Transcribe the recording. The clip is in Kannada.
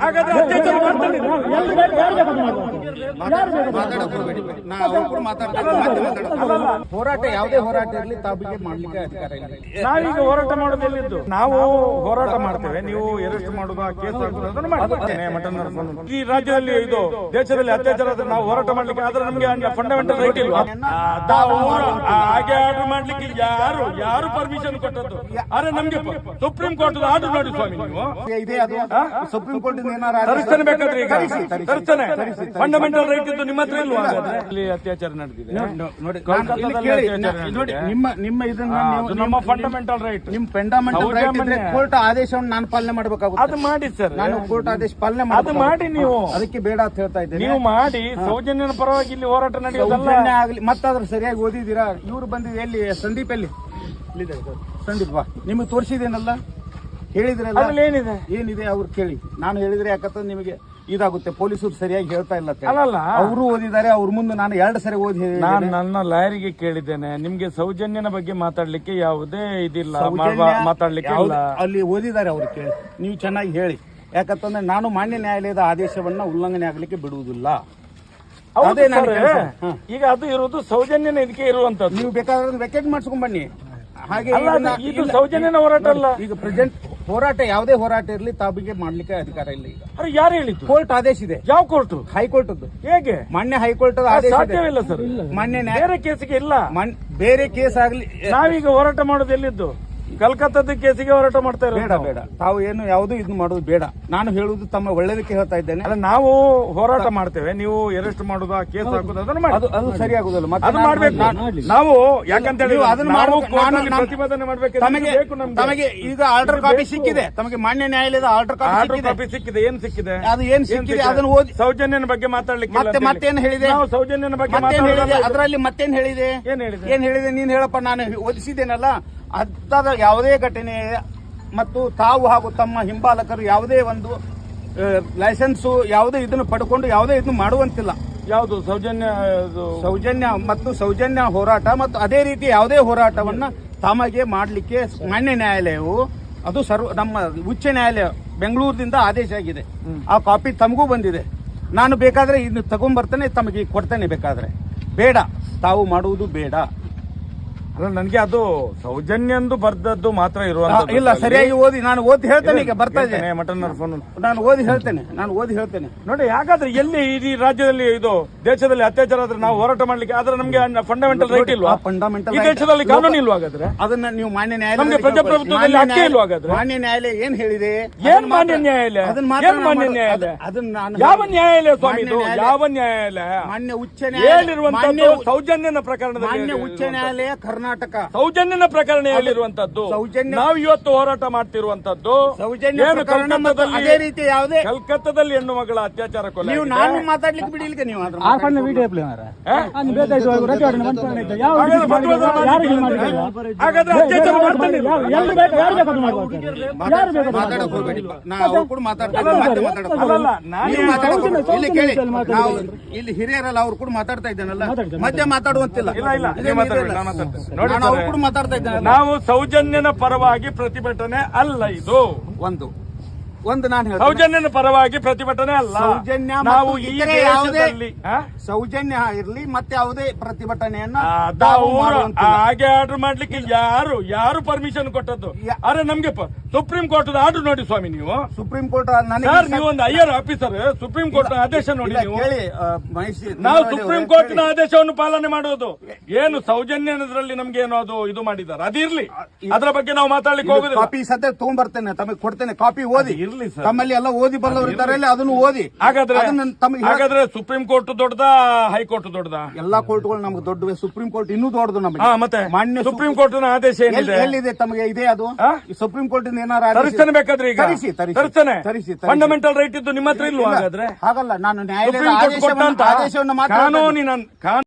ಹಾಗಾದ್ರೆ ಅತ್ಯಾಚಾರ ಮಾಡ್ತಾನೆ ಹೋರಾಟ ಯಾವುದೇ ಹೋರಾಟ ಇರಲಿ ತಾವಿಗೆ ಮಾಡ್ಲಿಕ್ಕೆ ಅಧಿಕಾರ ಇಲ್ಲ ನಾವೀಗ ಹೋರಾಟ ಮಾಡೋದೆಲ್ಲಿದ್ದು ನಾವು ಹೋರಾಟ ಮಾಡ್ತೇವೆ ನೀವು ಅರೆಸ್ಟ್ ಮಾಡೋದು ಕೇಸ್ ಮಟನ್ ಈ ರಾಜ್ಯದಲ್ಲಿ ಇದು ದೇಶದಲ್ಲಿ ಅತ್ಯಾಚಾರ ಆದ್ರೆ ನಾವು ಹೋರಾಟ ಮಾಡ್ಲಿಕ್ಕೆ ಆದ್ರೆ ನಮ್ಗೆ ಫಂಡಮೆಂಟಲ್ ರೈಟ್ ಇಲ್ವಾ ಹಾಗೆ ಆರ್ಡರ್ ಮಾಡ್ಲಿಕ್ಕೆ ಯಾರು ಯಾರು ಪರ್ಮಿಷನ್ ಕೊಟ್ಟದ್ದು ಅರೆ ನಮ್ಗೆ ಸುಪ್ರೀಂ ಕೋರ್ಟ್ ಆರ್ಡರ್ ನೋಡಿ ಸ್ವಾಮಿ ನೀವು ಇದೆ ಅದು ಸುಪ್ರೀಂ ಕೋರ್ಟ್ ತರಿಸ್ತಾನೆ ಬೇಕಾದ್ರೆ ಈಗ. ತರಿಸಿ, ತರಿಸಿ. ತರಿಸ್ತಾನೆ ಫಂಡಮೆಂಟಲ್ ರೈಟ್ ಇದ್ದು ನಿಮ್ಮ ಹತ್ರ ಇಲ್ವಾ ಹಾಗಾದ್ರೆ? ಇಲ್ಲಿ ಅತ್ಯಾಚಾರ ನಡೆದಿದೆ. ನೋಡಿ ನಿಮ್ಮ ನಿಮ್ಮ ಇದನ್ನ ನಮ್ಮ ಫಂಡಮೆಂಟಲ್ ರೈಟ್ ನಿಮ್ ಫಂಡಮೆಂಟಲ್ ರೈಟ್ ಇದ್ರೆ ಸೌಜನ್ಯ. ಕೋರ್ಟ್ ಆದೇಶವನ್ನು ನಾನು ಪಾಲನೆ ಮಾಡಬೇಕಾಗುತ್ತೆ. ಅದು ಮಾಡಿ ಸರ್. ನಾನು ಕೋರ್ಟ್ ಆದೇಶ ಪಾಲನೆ ಅದು ಮಾಡಿ ನೀವು. ಅದಕ್ಕೆ ಬೇಡ ಅಂತ ಹೇಳ್ತಾ ಇದ್ದೀನಿ. ನೀವು ಮಾಡಿ ಸೌಜನ್ಯನ ಪರವಾಗಿ ಇಲ್ಲಿ ಹೋರಾಟ ನಡೆಯೋದಲ್ಲ. ಆಗ್ಲಿ ಮತ್ತಾದ್ರೂ ಸರಿಯಾಗಿ ಓದಿದ್ದೀರಾ? ಇವ್ರು ಬಂದಿದೆ ಎಲ್ಲಿ ಸಂದೀಪ್ ಎಲ್ಲಿ ಸಂದೀಪ್ ಬಾ ನಿಮಗೆ ತೋರಿಸಿದೇನಲ್ಲ ಹೇಳಿದ್ರಲ್ಲ? ಅದ್ರಲ್ಲಿ ಏನಿದೆ ಏನಿದೆ ಅವ್ರು ಕೇಳಿ. ನಾನು ಹೇಳಿದ್ರೆ ಯಾಕಂದ್ರೆ ನಿಮಗೆ ಇದಾಗುತ್ತೆ. ಪೊಲೀಸರು ಸರಿಯಾಗಿ ಹೇಳ್ತಾ ಇಲ್ಲ ಅಲ್ಲ. ಅಲ್ಲಲ್ಲ. ಅವರು ಓದಿದ್ದಾರೆ ಅವ್ರ ಮುಂದೆ ನಾನು ಎರಡು ಸರಿ ಓದಿ. ನಾನು ನನ್ನ ಲಾಯರಿಗೆ ಕೇಳಿದ್ದೇನೆ. ನಿಮ್ಗೆ ಸೌಜನ್ಯನ ಬಗ್ಗೆ ಮಾತಾಡ್ಲಿಕ್ಕೆ ಯಾವುದೇ ಇದಿಲ್ಲ. ಮಾತಾಡ್ಲಿಕ್ಕೆ ಅಲ್ಲಿ ಓದಿದ್ದಾರೆ ಅವ್ರು ಕೇಳಿ. ನೀವು ಚೆನ್ನಾಗಿ ಹೇಳಿ. ಯಾಕಂತಂದ್ರೆ ನಾನು ಮಾನ್ಯ ನ್ಯಾಯಾಲಯದ ಆದೇಶವನ್ನ ಉಲ್ಲಂಘನೆ ಆಗ್ಲಿಕ್ಕೆ ಬಿಡುವುದಿಲ್ಲ. ಈಗ ಅದು ಇರುವುದು ಸೌಜನ್ಯನ ಇದಕ್ಕೆ ಇರುವಂತದ್ದು. ನೀವು ಬೇಕಾದ್ರೆ ವೆಕೇಟ್ ಮಾಡಿಸ್ಕೊಂಡ್ ಬನ್ನಿ. ಹಾಗೆ ಇದು ಸೌಜನ್ಯನ ಹೋರಾಟ ಅಲ್ಲ. ಈಗ ಪ್ರೆಸೆಂಟ್ ಹೋರಾಟ ಯಾವುದೇ ಹೋರಾಟ ಇರಲಿ ತಾಬಿಗೆ ಮಾಡ್ಲಿಕ್ಕೆ ಅಧಿಕಾರ ಇಲ್ಲ ಈಗ. ಅರೆ ಯಾರು ಹೇಳಿದ್ದು? ಕೋರ್ಟ್ ಆದೇಶ ಇದೆ. ಯಾವ ಕೋರ್ಟ್? ಹೈಕೋರ್ಟ್ ಹೇಗೆ? ಮಾನ್ಯ ಹೈಕೋರ್ಟ್ ಆದೇಶ ಸಾಧ್ಯವಿಲ್ಲ ಸರ್. ಮಾನ್ಯ ಬೇರೆ ಕೇಸಿಗೆ ಇಲ್ಲ. ಬೇರೆ ಕೇಸ್ ಆಗ್ಲಿ ನಾವೀಗ ಹೋರಾಟ ಮಾಡೋದು ಎಲ್ಲಿದ್ದು? ಕಲ್ಕತ್ತಾದ ಕೇಸಿಗೆ ಹೋರಾಟ ಮಾಡ್ತಾ ಬೇಡ ಬೇಡ. ತಾವು ಏನು ಯಾವುದು ಇದು ಮಾಡೋದು ಬೇಡ. ನಾನು ಹೇಳುವುದು ತಮ್ಮ ಒಳ್ಳೇದಕ್ಕೆ ಹೇಳ್ತಾ ಇದ್ದೇನೆ. ಅಲ್ಲ ನಾವು ಹೋರಾಟ ಮಾಡ್ತೇವೆ. ನೀವು ಅರೆಸ್ಟ್ ಮಾಡೋದು ಕೇಸ್ ಹಾಕೋದು ಸರಿ ಅದು ಮತ್ತೆ ಅದು ಮಾಡ್ಬೇಕು. ನಾವು ಯಾಕಂತ ಹೇಳಿ ಅದನ್ನ ಪ್ರತಿಭಟನೆ ಮಾಡ್ಬೇಕು ತಮಗೆ ತಮಗೆ ಈಗ ಆರ್ಡರ್ ಕಾಪಿ ಸಿಕ್ಕಿದೆ. ತಮಗೆ ಮಾನ್ಯ ನ್ಯಾಯಾಲಯದ ಆರ್ಡರ್ ಕಾಪಿ ಆರ್ಡರ್ ಸಿಕ್ಕಿದೆ. ಕಾಪಿ ಸಿಕ್ಕಿದೆ. ಏನ್ ಸಿಕ್ಕಿದೆ? ಅದು ಏನ್ ಸಿಕ್ಕಿದೆ? ಅದನ್ನ ಓದಿ ಸೌಜನ್ಯನ ಬಗ್ಗೆ ಮಾತಾಡ್ಲಿಕ್ಕೆ ಮತ್ತೆ ಮತ್ತೇನು ಹೇಳಿದೆ? ನಾವು ಸೌಜನ್ಯನ ಬಗ್ಗೆ ಮತ್ತೇನ್ ಹೇಳಿದೆ. ಅದರಲ್ಲಿ ಮತ್ತೇನ್ ಹೇಳಿದೆ? ಏನ್ ಹೇಳಿದೆ? ಏನ್ ಹೇಳಿದೆ? ನೀನ್ ಹೇಳಪ್ಪ ನಾನು ಓದಿಸಿದ್ದೇನಲ್ಲ? ಅದಾದ ಯಾವುದೇ ಘಟನೆ ಮತ್ತು ತಾವು ಹಾಗೂ ತಮ್ಮ ಹಿಂಬಾಲಕರು ಯಾವುದೇ ಒಂದು ಲೈಸೆನ್ಸು ಯಾವುದೇ ಇದನ್ನು ಪಡ್ಕೊಂಡು ಯಾವುದೇ ಇದನ್ನು ಮಾಡುವಂತಿಲ್ಲ. ಯಾವುದು? ಸೌಜನ್ಯ ಸೌಜನ್ಯ ಮತ್ತು ಸೌಜನ್ಯ ಹೋರಾಟ ಮತ್ತು ಅದೇ ರೀತಿ ಯಾವುದೇ ಹೋರಾಟವನ್ನು ತಮಗೆ ಮಾಡಲಿಕ್ಕೆ ಮಾನ್ಯ ನ್ಯಾಯಾಲಯವು ಅದು ಸರ್ವ ನಮ್ಮ ಉಚ್ಚ ನ್ಯಾಯಾಲಯ ಬೆಂಗಳೂರಿನಿಂದ ಆದೇಶ ಆಗಿದೆ. ಆ ಕಾಪಿ ತಮಗೂ ಬಂದಿದೆ. ನಾನು ಬೇಕಾದರೆ ಇದನ್ನು ತಗೊಂಡ್ಬರ್ತೇನೆ ತಮಗೆ ಕೊಡ್ತೇನೆ ಬೇಕಾದರೆ. ಬೇಡ ತಾವು ಮಾಡುವುದು ಬೇಡ. ಅಲ್ಲ ನನಗೆ ಅದು ಸೌಜನ್ಯಂದು ಬರ್ದದ್ದು ಮಾತ್ರ ಇರುವಂತ ಇಲ್ಲ ಸರಿಯಾಗಿ ಓದಿ ನಾನು ಓದಿ ಹೇಳ್ತೇನೆ ಈಗ ಬರ್ತಾ ಇದ್ದೇನೆ. ಮಟನ್ ಫೋನ್ ನಾನು ಓದಿ ಹೇಳ್ತೇನೆ ನಾನು ಓದಿ ಹೇಳ್ತೇನೆ. ನೋಡಿ ಯಾಕಾದ್ರೆ ಎಲ್ಲಿ ಇಡೀ ರಾಜ್ಯದಲ್ಲಿ ಇದು ದೇಶದಲ್ಲಿ ಅತ್ಯಾಚಾರ ಆದ್ರೆ ನಾವು ಹೋರಾಟ ಮಾಡ್ಲಿಕ್ಕೆ ಆದ್ರೆ ನಮ್ಗೆ ಫಂಡಮೆಂಟಲ್ ರೈಟ್ ಇಲ್ವಾ? ಫಂಡಮೆಂಟಲ್ ಈ ದೇಶದಲ್ಲಿ ಕಾನೂನು ಇಲ್ವಾ ಹಾಗಾದ್ರೆ? ಅದನ್ನ ನೀವು ಮಾನ್ಯ ನ್ಯಾಯಾಲಯ ಪ್ರಜಾಪ್ರಭುತ್ವದಲ್ಲಿ ಹಕ್ಕೇ ಇಲ್ವಾ ಹಾಗಾದ್ರೆ? ಮಾನ್ಯ ನ್ಯಾಯಾಲಯ ಏನ್ ಹೇಳಿದೆ? ಏನ್ ಮಾನ್ಯ ನ್ಯಾಯಾಲಯ? ಅದನ್ನ ಏನ್ ಮಾನ್ಯ ನ್ಯಾಯಾಲಯ? ಅದ್- ಅದನ್ನ ನಾನು ಯಾವ ನ್ಯಾಯಾಲಯ ಸ್ವಾಮಿ ಇದು ಯಾವ ನ್ಯಾಯಾಲಯ? ಮಾನ್ಯ ಉಚ್ಚ ನ್ಯಾಯಾಲಯ ಸೌಜನ್ಯ ಸೌಜನ್ಯನ ಪ್ರಕರಣದಲ್ಲಿ ಮಾನ್ಯ ಉಚ್ಚ ನ್ಯಾಯಾಲಯ ಕರ್ನಾಟಕ ಸೌಜನ್ಯನ ಪ್ರಕರಣದಲ್ಲಿರುವಂತದ್ದು ಹೇಳಿರುವಂತದ್ದು ಸೌಜನ್ಯ- ನಾವು ಇವತ್ತು ಹೋರಾಟ ಮಾಡ್ತಿರುವಂತದ್ದು. ಸೌಜನ್ಯ ಅದೇ ರೀತಿ ಯಾವುದೇ ಕಲ್ಕತ್ತಾದಲ್ಲಿ ಹೆಣ್ಣು ಮಗಳ ಅತ್ಯಾಚಾರ ಕೊಲೆ ನೀವು. ನಾನು ಮಾತಾಡ್ಲಿಕ್ಕೆ ಬಿಡಿಲಿಕ್ಕೆ ನೀವು? ಹಾಗಾದ್ರೆ ಅತ್ಯಾಚಾರ ಮಾಡ್ತಾನೆ ಮಾತಾಡಕ್ ಹೋಗ್ಬೇಡಿ. ನಾವು ಅವ್ರು ಕೂಡ ಮಾತಾಡ್ತಾ. ಇಲ್ಲಿ ಕೇಳಿ. ನಾವು ಇಲ್ಲಿ ಹಿರಿಯರಲ್ಲ ಅವ್ರು ಕೂಡ ಮಾತಾಡ್ತಾ ಇದ್ದಾನಲ್ಲ. ಮಧ್ಯ ಮಾತಾಡುವಂತಿಲ್ಲ. ಇಲ್ಲ ಇಲ್ಲ ನೋಡಿ ಮಾತಾಡ್ತಾ ನಾವು ಸೌಜನ್ಯನ ಪರವಾಗಿ ಪ್ರತಿಭಟನೆ ಅಲ್ಲ ಇದು. ಒಂದು. ಒಂದು ನಾನು ಸೌಜನ್ಯನ ಪರವಾಗಿ ಪ್ರತಿಭಟನೆ ಅಲ್ಲ. ಸೌಜನ್ಯ ನಾವು ಈ ಯಾವುದೇ ದೇಶದಲ್ಲಿ? ಸೌಜನ್ಯ ಇರ್ಲಿ ಮತ್ತೆ ಯಾವುದೇ ಪ್ರತಿಭಟನೆಯನ್ನ ಮಾಡುವಂತಿಲ್ಲ. ಹಾಗೆ ಆರ್ಡರ್ ಮಾಡ್ಲಿಕ್ಕೆ ಯಾರು ಯಾರು ಪರ್ಮಿಷನ್ ಕೊಟ್ಟದ್ದು? ಅರೆ ನಮ್ಗೆ ಪ- ಸುಪ್ರೀಂ ಕೋರ್ಟ್ ಆರ್ಡರ್ ನೋಡಿ ಸ್ವಾಮಿ ನೀವು. ಸುಪ್ರೀಂ ಕೋರ್ಟ್ ನನಗೆ ಸರ್ ನೀವು ಒಂದು ಐಆರ್ ಆಫೀಸರ್ ಸುಪ್ರೀಂ ಕೋರ್ಟ್ ಆದೇಶ ನೋಡಿ ಇಲ್ಲ, ನೀವು. ಕೇಳಿ ಆ, ಮಹೇಶ್ ನಾವು ದೇವರಾಜ್ ಸುಪ್ರೀಂ ಅವರೇ, ಕೋರ್ಟ್ನ ಕೇಳಿ. ಆದೇಶವನ್ನು ಪಾಲನೆ ಮಾಡೋದು ಏನು ಸೌಜನ್ಯನದ್ರಲ್ಲಿ ನಮ್ಗೆ ಏನೋ ಅದು ಇದು ಮಾಡಿದ್ದಾರೆ? ಅದಿರ್ಲಿ ಅದರ ಬಗ್ಗೆ ನಾವು ಮಾತಾಡ್ಲಿಕ್ಕೆ ಹೋಗುದಿಲ್ಲ. ಕಾಪಿ ಸದ್ಯ ತಗೊಂಡ್ಬರ್ತೇನೆ ತಮಗೆ ಕೊಡ್ತೇನೆ ಕಾಪಿ ಓದಿ. ಇರ್ಲಿ ಸರ್. ತಮ್ಮಲ್ಲಿ ಎಲ್ಲ ಓದಿ ಬಲ್ಲವರು ಇದ್ದಾರೆ ಅದನ್ನು ಓದಿ. ಹಾಗಾದ್ರೆ ಅದನ್ನ ತಮಗೆ ಹಾಗಾದ್ರೆ ಸುಪ್ರೀಂ ಕೋರ್ಟ್ ದೊಡ್ಡದಾ? ಹೈಕೋರ್ಟ್ ದೊಡ್ಡದಾ? ಎಲ್ಲಾ ಕೋರ್ಟ್ಗಳು ನಮ್ಗೆ ದೊಡ್ಡ ಸುಪ್ರೀಂ ಕೋರ್ಟ್ ಇನ್ನೂ ದೊಡ್ಡದು ನಮಗೆ. ಹಾ ಮತ್ತೆ? ಮಾನ್ಯ ಸುಪ್ರೀಂ ಕೋರ್ಟ್ ಆದೇಶ ಏನಿದೆ? ಎಲ್ಲಿದೆ ತಮಗೆ ಇದೆ ಅದು? ಈ ಸುಪ್ರೀಂ ಕೋರ್ಟ್ ಏನಾರ ಆದೇಶ- ತರಿಸ್ತಾನೆ ಬೇಕಾದ್ರೆ ಈಗ? ತರಿಸಿ ತರಿಸಿ. ತರಿಸ್ತಾನೆ? ತರಿಸಿ ತರಿಸಿ. ಫಂಡಮೆಂಟಲ್ ರೈಟ್ ಇದ್ದು ನಿಮ್ಮ ಹತ್ರ ಇಲ್ವಾ ಇಲ್ಲ, ಹಾಗಾದ್ರೆ? ಹಾಗಲ್ಲ. ನಾನು ನ್ಯಾಯಾಲಯದ ಸುಪ್ರೀಂ ಕೋರ್ಟ್ ಆದೇಶವನ್ನ ಕೊಟ್ಟಂತ ಆದೇಶವನ್ನು ಮಾತ್ರ ಕಾನೂನಿನ ಕಾನೂನು